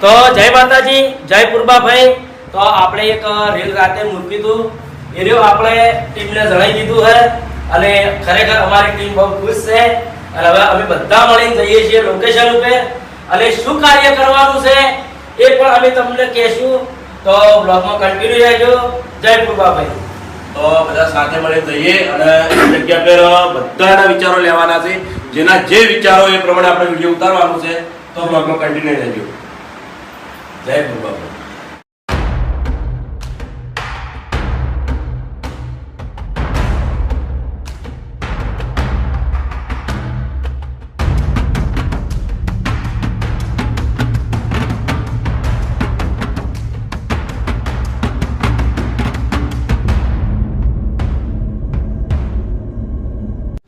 તો જય માતાજી, જય પુરબાભાઈ. તો આપણે એક રીલ રાતે મૂકી હતું એ રહ્યું આપણે ટીમને જણાવી દીધું છે અને ખરેખર અમારી ટીમ બહુ ખુશ છે. અને હવે અમે બધા મળીને જઈએ છીએ લોકેશન ઉપર. અને શું કાર્ય કરવાનું છે એ પણ અમે તમને કહેશું. તો બ્લોગમાં કન્ટિન્યુ રહેજો. જય પુરબાભાઈ. તો બધા સાથે મળીને જઈએ અને જગ્યા પર બધાના વિચારો લેવાના છે. જેના જે વિચારો એ પ્રમાણે આપણે વીડિયો ઉતારવાનું છે, તો બ્લોગમાં કન્ટિન્યુ રહેજો. જય ગુરુબાબા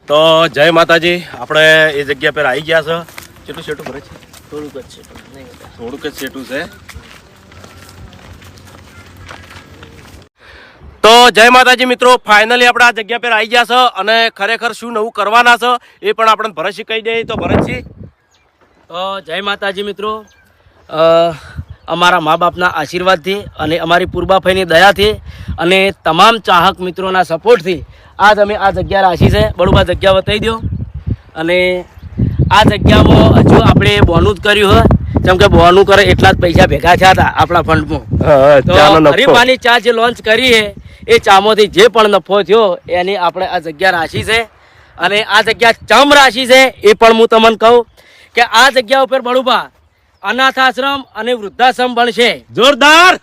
તો જય માતાજી, આપણે એ જગ્યા પર આવી ગયા છે. કેટલું શેટું ભરે છે? થોડુંક જ છે નહીં થોડુંક જ છેટું છે. તો જય માતાજી મિત્રો ફાઇનલી આપણે આ જગ્યા પર આવી ગયા છે અને ખરેખર શું નવું કરવાના છે એ પણ આપણે ભરતજી કહી દઈએ તો ભરતજી તો જય માતાજી મિત્રો. અમારા મા બાપના આશીર્વાદથી અને અમારી પૂર્વાફાઈની દયાથી અને તમામ ચાહક મિત્રોના સપોર્ટથી આજ અમે આ જગ્યા રાખી છે. બળુબા જગ્યા બતાવી દો અને આ જગ્યામાં હજુ આપણે બોનું જ કર્યું હોય જેમ કે બોનું કરે એટલા જ પૈસા ભેગા થયા હતા આપણા ફંડમાં. તો હરીફાની ચા જે લોન્ચ કરી છે એ ચામાંથી જે પણ નફો થયો એની આપણે આ જગ્યા રાખી છે. અને આ જગ્યા ચમ રાખી છે એ પણ હું તમને કહું કે આ જગ્યા ઉપર બળુબા અનાથ આશ્રમ અને વૃદ્ધાશ્રમ બનશે. જોરદાર!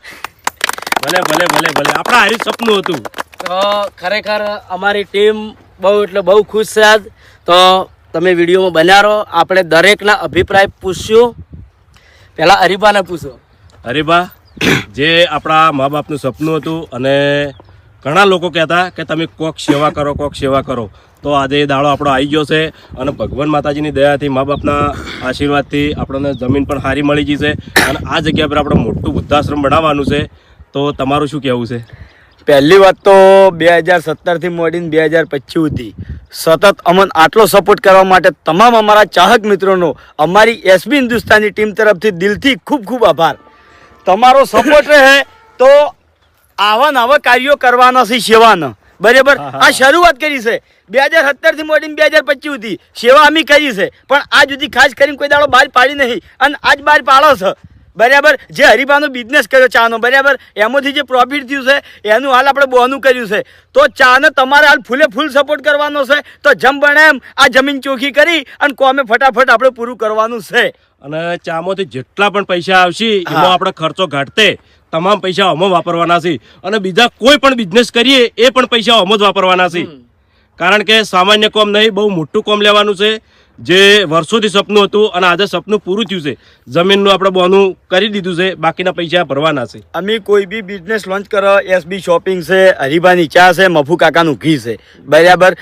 ભલે ભલે ભલે ભલે. આપણા હરી સપનું હતું. તો ખરેખર અમારી ટીમ બહુ એટલે બહુ ખુશ છે આજ. તો તમે વિડીયોમાં બન્યા આપણે દરેકના અભિપ્રાય પૂછશું. પહેલાં હરીબાને પૂછો. અરે જે આપણા મા બાપનું સપનું હતું અને ઘણા લોકો કહેતા કે તમે કોક સેવા કરો, કોક સેવા કરો, તો આજે દાડો આપણો આવી ગયો છે અને ભગવાન માતાજીની દયાથી મા બાપના આશીર્વાદથી આપણને જમીન પણ સારી મળી ગઈ છે અને આ જગ્યા પર આપણે મોટું વૃદ્ધાશ્રમ બનાવવાનું છે. તો તમારું શું કહેવું છે? પહેલી વાત તો બે હજાર સત્તરથી મોડીને બે હજાર પચીસ સુધી સતત અમન આટલો સપોર્ટ કરવા માટે તમામ અમારા ચાહક મિત્રોનો અમારી એસબી હિન્દુસ્તાનની ટીમ તરફથી દિલથી ખૂબ ખૂબ આભાર. તમારો સપોર્ટ રહે તો આવા નવા કાર્યો કરવાના છે સેવાના. બરાબર? આ શરૂઆત કરી છે. બે હજાર સત્તરથી મોડીને બે હજાર પચીસ સુધી સેવા અમે કરી છે. પણ આજ સુધી ખાસ કરીને કોઈ દાડો બહાર પાડી નહીં. અને આજ બહાર પાડો છે. બરાબર? જે હરિભાનો બિઝનેસ કર્યો ચાનો બરાબર? એમાંથી જે પ્રોફિટ થયું છે એનું હાલ આપણે બોનું કર્યું છે. તો ચાને તમારે હાલ ફૂલે ફૂલ સપોર્ટ કરવાનો છે. તો જમ બને એમ આ જમીન ચોખ્ખી કરી અને કોમે ફટાફટ આપણે પૂરું કરવાનું છે. અને ચામાંથી જેટલા પણ પૈસા આવશે એમાં આપણે ખર્ચો ઘટતે તમામ પૈસા અમો વાપરવાના છે. અને બીજા કોઈ પણ બિઝનેસ કરીએ એ પણ પૈસા અમો જ વાપરવાના છે. કારણ કે સામાન્ય કોમ નહીં બહુ મોટું કોમ લેવાનું છે. જે વર્ષોથી સપનું હતું અને આજે સપનું પૂરું થયું છે. જમીનનું આપણે બોનું કરી દીધું છે બાકીના પૈસા ભરવાના છે. અમે કોઈ બી બિઝનેસ લોન્ચ કરો એસબી શોપિંગ છે હરિભાની ચા છે મફુ કાકાનું ઘી છે. બરાબર?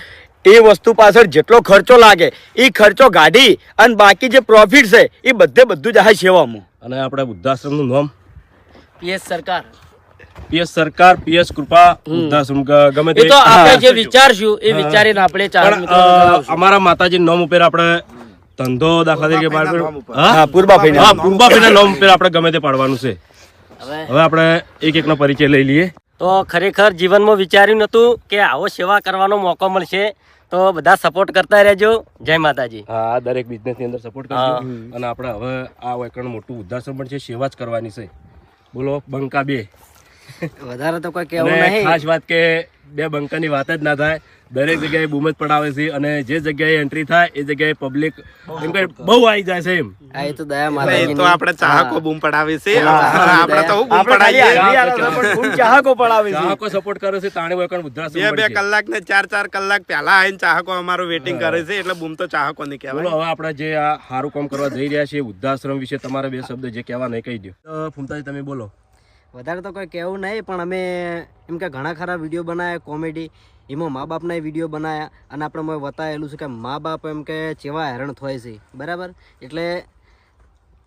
એ વસ્તુ પાછળ જેટલો ખર્ચો લાગે એ ખર્ચો ગાડી અને બાકી જે પ્રોફિટ છે એ બધે બધું જ આ સેવામાં. અને આપણે વૃદ્ધાશ્રમનું નામ? પીએસ સરકાર. પીએસ સરકાર પીએસ કૃપા વૃદ્ધાશ્રમ ગમે તે તો આપણે જે વિચારશું એ વિચારીને આપણે. અમારા માતાજી નામ ઉપર આપણે ધંધો દાખલા તરીકે. હા? નામ ઉપર. આપણે ગમે તે પાડવાનું છે. હવે હવે આપણે એક એકનો પરિચય લઈ લઈએ. તો ખરેખર જીવનમાં વિચાર્યું નતું કે આવો સેવા કરવાનો મોકો મળશે. તો બધા સપોર્ટ કરતા રહેજો. જય માતાજી. હા દરેક બિઝનેસની અંદર સપોર્ટ કરજો. અને આપણે હવે આ એકણ મોટું ઉદ્ધાશ્રમ પણ છે સેવા જ કરવાની છે. બોલો બંકા બે. વધારે તો કોઈ કહેવું નહીં. ખાસ વાત કે બે બંકાની વાત જ ના થાય. દરેક જગ્યાએ બૂમ જ પડાવે છે અને જે જગ્યાએ એન્ટ્રી થાય એ જગ્યાએ પબ્લિક એમ કે બહુ આવી જાય છે એમ. આ તો દયા એ તો આપણે ચાહકો બૂમ પડાવે છે. આપણે તો હું બૂમ પડાવીએ. ખૂબ ચાહકો પડાવે છે. ચાહકો સપોર્ટ કરે છે તાણે એકણ વૃદ્ધાશ્રમ બે બે કલાક ને ચાર ચાર કલાક પહેલા આવીને ચાહકો અમારું વેટિંગ કરે છે એટલે બૂમ તો ચાહકો ની બોલો કહેવાય હવે આપણે જે આ સારું કામ કરવા જઈ રહ્યા છે વૃદ્ધાશ્રમ વિશે તમારે બે શબ્દ જે કહેવા નહીં કહી દો તો ફૂમતાજી તમે બોલો. વધારે તો કોઈ કહેવું નહીં પણ અમે એમ કે ઘણા ખરા વીડિયો બનાવ્યા કોમેડી એમાં મા બાપના વીડિયો બનાવ્યા અને આપણે મેં બતાવેલું છે કે મા બાપ એમ કે ચેવા હેરાન થાય છે. બરાબર? એટલે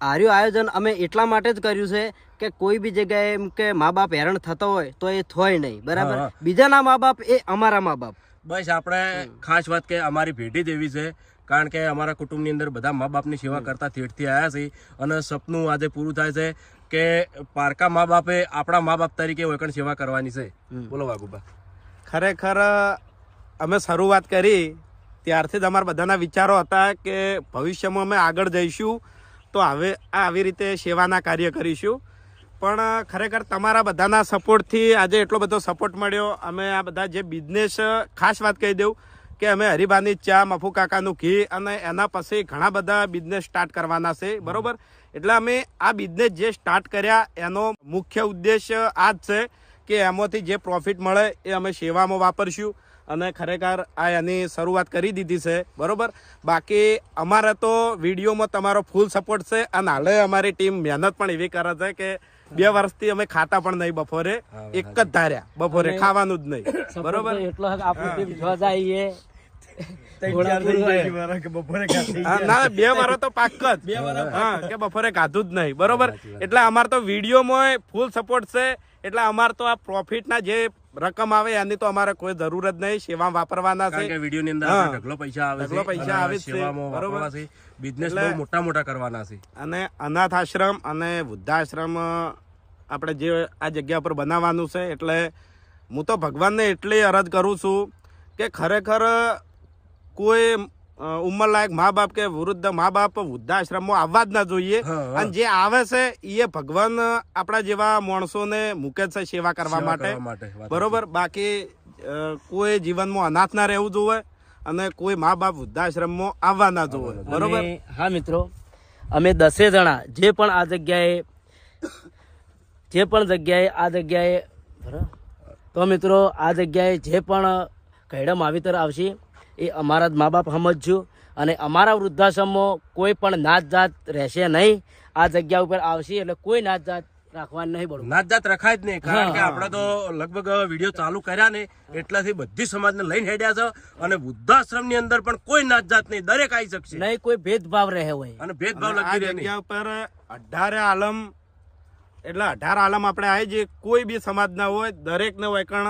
આર્યું આયોજન અમે એટલા માટે જ કર્યું છે કે કોઈ બી જગ્યાએ એમ કે મા બાપ હેરાન થતો હોય તો એ થોય નહીં. બરાબર. બીજાના મા બાપ એ અમારા મા બાપ. બસ આપણે ખાસ વાત કે અમારી ભેટી જ એવી છે કારણ કે અમારા કુટુંબની અંદર બધા મા બાપની સેવા કરતા થેઠથી આવ્યા છે અને સપનું આજે પૂરું થાય છે. કે પારકા મા બાપે આપણા મા બાપ તરીકે ઓળખણ સેવા કરવાની છે? બોલો વાઘુબા. ખરેખર અમે શરૂઆત કરી ત્યારથી જ અમારા બધાના વિચારો હતા કે ભવિષ્યમાં અમે આગળ જઈશું તો હવે આ આવી રીતે સેવાના કાર્ય કરીશું. પણ ખરેખર તમારા બધાના સપોર્ટથી આજે એટલો બધો સપોર્ટ મળ્યો. અમે આ બધા જે બિઝનેસ ખાસ વાત કહી દઉં કે અમે હરિભાની ચા મફુ કાકાનું ઘી અને એના પછી ઘણા બધા બિઝનેસ સ્ટાર્ટ કરવાના છે. બરોબર? એટલે અમે આ બિઝનેસ જે સ્ટાર્ટ કર્યા એનો મુખ્ય ઉદ્દેશ આ જ છે કે એમાંથી જે પ્રોફિટ મળે એ અમે સેવામાં વાપરશું અને ખરેખર આ એની શરૂઆત કરી દીધી છે બરોબર? બાકી અમારે તો વિડીયોમાં તમારો ફૂલ સપોર્ટ છે અને હાલે અમારી ટીમ મહેનત પણ એવી કરે છે કે બે વર્ષથી અમે ખાતા પણ નહીં બપોરે એક જ ધાર્યા બપોરે ખાવાનું જ નહીં બરોબર? એટલો આપણું ના બે વાર તો પાક જ. હા કે બપોરે ખાધું જ નહીં. બરોબર? એટલે અમાર તો વિડીયોમાં ફૂલ સપોર્ટ છે. એટલે અમાર તો આ પ્રોફિટના જે રકમ આવે એની તો અમારે કોઈ જરૂર જ નહીં. સેવા વાપરવાના કારણ કે છે અંદર ઢગલો પૈસા આવે ઢગલો પૈસા આવે છે, સેવામાં બરોબર. વાપરવા છે. બિઝનેસ બહુ મોટા મોટા કરવાના છે. અને અનાથ આશ્રમ અને વૃદ્ધાશ્રમ આપણે જે આ જગ્યા પર બનાવવાનું છે. એટલે હું તો ભગવાનને એટલી અરજ કરું છું કે ખરેખર કોઈ ઉંમરલાયક મા બાપ કે વૃદ્ધ મા બાપ વૃદ્ધાશ્રમમાં આવવા જ ના જોઈએ. અને જે આવે છે એ ભગવાન આપણા જેવા માણસોને મૂકે છે સેવા કરવા માટે. બરોબર? બાકી કોઈ જીવનમાં અનાથ ના રહેવું જોઈએ અને કોઈ મા બાપ વૃદ્ધાશ્રમમાં આવવા ના જોઈએ. બરોબર? હા મિત્રો અમે દસે જણા જે પણ આ જગ્યાએ જે પણ જગ્યાએ આ જગ્યાએ બરાબર? તો મિત્રો આ જગ્યાએ જે પણ કૈડા માવિતર આવશે એ અમારા જ મા બાપ સમજજો. અને અમારા વૃદ્ધાશ્રમમાં કોઈ પણ નાત જાત રહેશે નહીં. આ જગ્યા ઉપર આવશે એટલે કોઈ નાત જાત રાખવાનું નહીં બરોબર નાત જાત રખાય જ નહીં કારણ કે આપણે તો લગભગ વીડિયો ચાલુ કર્યા ને એટલાથી બધી સમાજને લઈને હેડ્યા છે અને વૃદ્ધાશ્રમની અંદર પણ કોઈ નાત જાત નહીં દરેક આવી શકશે. નહીં કોઈ ભેદભાવ રહે હોય. અને ભેદભાવ લગી રહે જગ્યા ઉપર અઢારે આલમ એટલે અઢાર આલમ આપણે આવી જે કોઈ બી સમાજ ના હોય દરેક ને વૈકણ.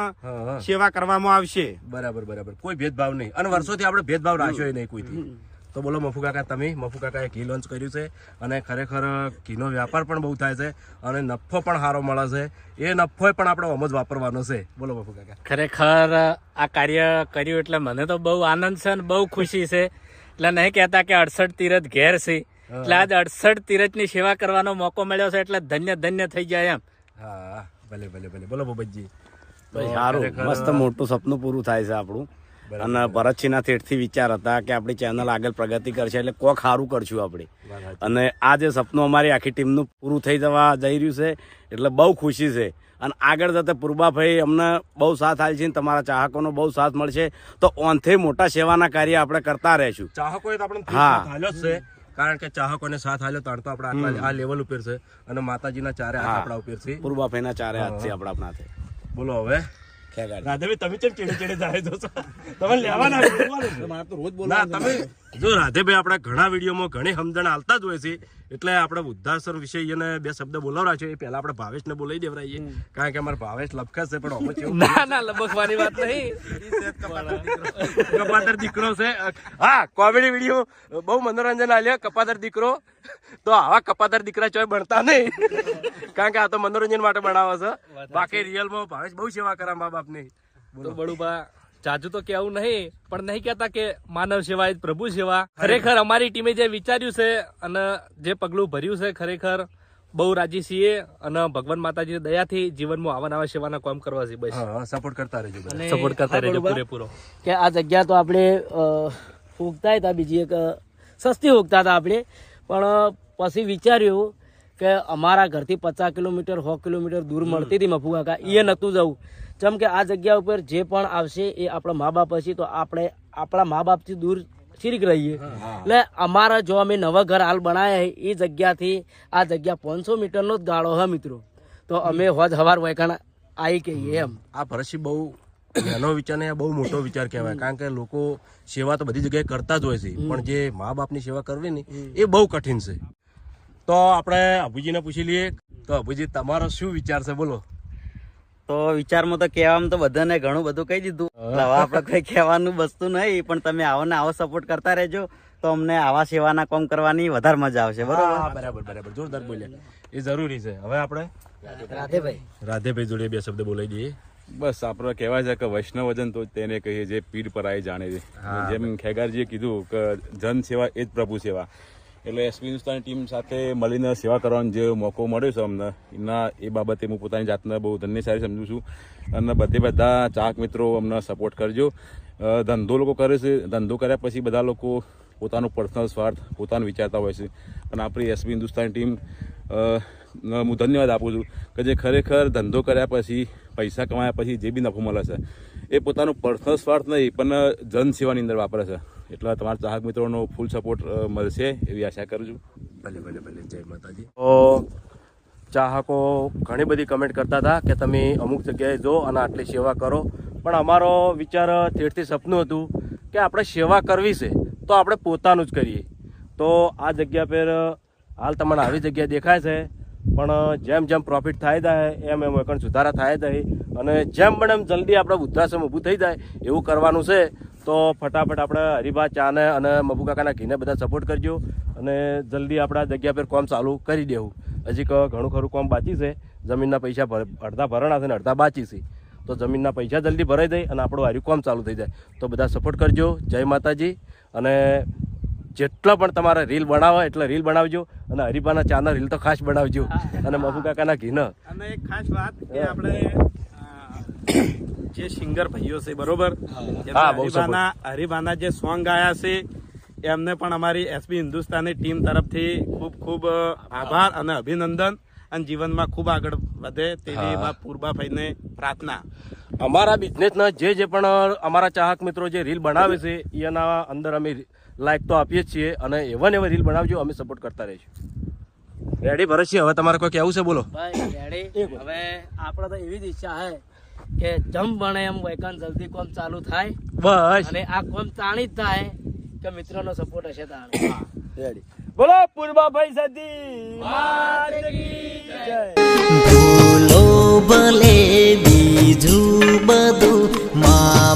સેવા કરવામાં આવશે. બરાબર બરાબર. કોઈ ભેદભાવ નહીં. અને વર્ષોથી આપણે ભેદભાવ રાખ્યો નહીં કોઈથી. તો બોલો મફુ કાકા તમે? મફુ કાકાએ ઘી લોન્ચ કર્યું છે અને ખરેખર ઘીનો વ્યાપાર પણ બહુ થાય છે અને નફો પણ સારો મળે છે. એ નફો પણ આપણે આમ જ વાપરવાનો છે. બોલો મફુ કાકા. ખરેખર આ કાર્ય કર્યું એટલે મને તો બહુ આનંદ છે અને બહુ ખુશી છે. એટલે નહીં કહેતા કે અડસઠ તીરથ ઘેર છે. એટલે આજ અડસઠ તીરથની સેવા કરવાનો મોકો મળ્યો છે એટલે ધન્ય ધન્ય થઈ જાય એમ. હા ભલે ભલે ભલે. બોલો બોબતજી સારું. મસ્ત મોટું સપનું પૂરું થાય છે આપણું. અને ભરતસિંહના થેઠથી વિચાર હતા કે આપણી ચેનલ આગળ પ્રગતિ કરશે એટલે કોક સારું કરશું આપણે. અને આ જે સપનું અમારી આખી ટીમનું પૂરું થઈ જવા જઈ રહ્યું છે એટલે બહુ ખુશી છે. અને આગળ જતા પૂર્વાભાઈ અમને બહુ સાથ આવે છે તમારા ચાહકોનો બહુ સાથ મળશે. તો ઓનથી મોટા સેવાના કાર્ય આપણે કરતા રહીશું. ચાહકોએ તો આપણે હા. કારણ કે ચાહકોને સાથ હાલ્યો તાણ તો આપણે આ લેવલ ઉપર છે. અને માતાજીના ચારે હાથ. આપણા ઉપર છે. પૂર્બાભાઈના ચારે હાથ છે આપણા આપણા બોલો હવે. રાધેભાઈ તમે ચેડે ચેડે ચીડે જાય છો? તમે લેવાના ના તમે જો રાધેભાઈ આપણા ઘણા વિડીયોમાં ઘણી સમજણ આલતા જ હોય છે. એટલે આપણે વૃદ્ધાશ્રમ વિશે એને બે શબ્દ બોલાવરા છે. એ પહેલા આપણે ભાવેશને બોલાવી દેવરાઈએ. કારણ કે અમારે ભાવેશ લપખે છે પણ કેવું ના ના લબકવાની વાત નહીં. કપાતર દીકરો. છે. હા કોમેડી વીડિયો બહુ મનોરંજન આલ્યો કપાતર દીકરો. તો આવા કપાતર દીકરા ચોય બનતા નહીં. કારણ કે આ તો મનોરંજન માટે બનાવે છે. બાકી રિયલમાં ભાવેશ બહુ સેવા કરે મા બાપની તો બળુબા જાજુ તો કેવું નહીં પણ નહીં કહેતા કે માનવ સેવા એ પ્રભુ સેવા. ખરેખર. અમારી ટીમે જે વિચાર્યું છે અને જે પગલું ભર્યું છે ખરેખર બહુ રાજી છીએ અને ભગવાન માતાજી દયાથી જીવનમાં આવા નવા સેવાના કામ કરવા છે બસ. સપોર્ટ કરતા રહેજો સપોર્ટ કરતા રહેજો પૂરેપૂરો. કે આ જગ્યા તો આપણે ફૂગતા હતા બીજી એક સસ્તી ફૂગતા હતા આપણે. પણ પછી વિચાર્યું કે અમારા ઘરથી પચાસ કિલોમીટર સો કિલોમીટર દૂર મળતી હતી મફુકાકા. એ નહોતું જવું. જેમ કે આ જગ્યા ઉપર જે પણ આવશે એ આપણા મા બાપ હશે તો આપણે આપણા મા બાપથી દૂર શીરીક રહીએ. એટલે અમારા જો અમે નવા ઘર હાલ બનાવ્યા એ જગ્યાથી આ જગ્યા પાંચસો મીટરનો જ ગાળો હા મિત્રો. તો અમે હોજ હવાર વૈકાણા આવી કહીએ એમ. આ ફરસી બહુ નાનો વિચાર ને બહુ મોટો વિચાર કહેવાય કારણ કે લોકો સેવા તો બધી જગ્યાએ કરતા જ હોય છે. પણ જે મા બાપની સેવા કરવી ને એ બહુ કઠિન છે. તો આપણે અભુજીને પૂછી લઈએ. તો અભુજી તમારો શું વિચાર છે? બોલો. તો વિચારમાં તો કહેવામાં તો બધાને ઘણું બધું કહી દીધું. હવે આપણે કોઈ કહેવાનું બસતું નહીં પણ તમે આવો ને આવો સપોર્ટ કરતા રહેજો. તો અમને આવા સેવાના કામ કરવાની વધારે મજા આવશે બરોબર? બરાબર બરાબર. જોરદાર બોલ્યા. એ જરૂરી છે. હવે આપણે? રાધેભાઈ. રાધેભાઈ જોડે બે શબ્દ બોલાવી દઈએ. બસ આપણે કહેવાય છે કે વૈષ્ણવ વજન તો તેને કહીએ જે પીડ પર આવી જાણે છે. જેમ ખેગારજીએ કીધું કે જન સેવા એ જ પ્રભુ સેવા. એટલે એસપી હિન્દુસ્તાની ટીમ સાથે મળીને સેવા કરવાનો જે મોકો મળ્યો છે અમને, એના, એ બાબતે હું પોતાની જાતને બહુ ધન્યશાળી સમજું છું. અને બધે બધા ચાહક મિત્રો અમને સપોર્ટ કરજો. ધંધો લોકો કરે છે, ધંધો કર્યા પછી બધા લોકો પોતાનો પર્સનલ સ્વાર્થ પોતાનું વિચારતા હોય છે. પણ આપણી એસબી હિન્દુસ્તાની ટીમ હું ધન્યવાદ આપું છું કે જે ખરેખર ધંધો કર્યા પછી, પૈસા કમાયા પછી જે બી નફો મળે છે, એ પોતાનો પર્સનલ સ્વાર્થ નહીં, પણ જનસેવાની અંદર વાપરે છે. એટલે તમારા ચાહક મિત્રોનો ફૂલ સપોર્ટ મળશે એવી આશા કરું છું. ભલે ભલે ભલે. જય માતાજી. તો ચાહકો ઘણી બધી કમેન્ટ કરતા હતા કે તમે અમુક જગ્યાએ જો અને આટલી સેવા કરો. પણ અમારો વિચાર ઠેરથી સપનું હતું કે આપણે સેવા કરવી છે તો આપણે પોતાનું જ કરીએ. તો આ જગ્યા પર હાલ તમને આવી જગ્યા દેખાય છે. પણ જેમ જેમ પ્રોફિટ થાય જાય એમ એમ એકણ સુધારા થાય જાય. અને જેમ પણ એમ જલ્દી આપણે વૃદ્ધાશ્રમ ઊભું થઈ જાય એવું કરવાનું છે. તો ફટાફટ આપણે હરિભા ચાને અને મબુ કાકાના ઘીને બધા સપોર્ટ કરજો અને જલ્દી આપણા જગ્યા પર કોમ ચાલુ કરી દેવું. હજી ક- ઘણું ખરું કોમ બાકી છે. જમીનના પૈસા અડધા ભરણા છે ને અડધા બાકી છે. તો જમીનના પૈસા જલ્દી ભરાઈ જાય અને આપણું હાર્યું કોમ ચાલુ થઈ જાય. તો બધા સપોર્ટ કરજો. જય માતાજી. અને જેટલા પણ તમારે રીલ બનાવો એટલે રીલ બનાવજો અને હરિભાના ચાના રીલ તો ખાસ બનાવજો. અને મબુ કાકાના ઘીના. અને એક ખાસ વાત કે આપણે જે સિંગર ભાઈઓ છે બરોબર? હરિભાના હરિભાના જે સોંગ ગાયા છે એમને પણ અમારી એસબી હિન્દુસ્તાની ટીમ તરફથી ખૂબ ખૂબ આભાર અને અભિનંદન. અને જીવનમાં ખૂબ આગળ વધે તેવી હા. મા પ્રાર્થના. અમારા બિઝનેસના જે જે પણ અમારા ચાહક મિત્રો જે રીલ બનાવે છે એના અંદર અમે લાઈક તો આપીએ જ છીએ અને એવા ને એવા રીલ બનાવજો અમે સપોર્ટ કરતા રહીશું. રેડી ભરતસિંહ હવે તમારે કોઈ કહેવું છે બોલો. રેડી હવે આપણે તો એવી જ ઈચ્છા છે કે જમ બને એમ વૈકન જલ્દી કોમ ચાલુ થાય. બસ. અને આ કોમ તાણી જ થાય કે મિત્રો નો સપોર્ટ હશે તારો. બોલો પૂર્વાભાઈ સતી. બોલો ભલે બીજું બધું મા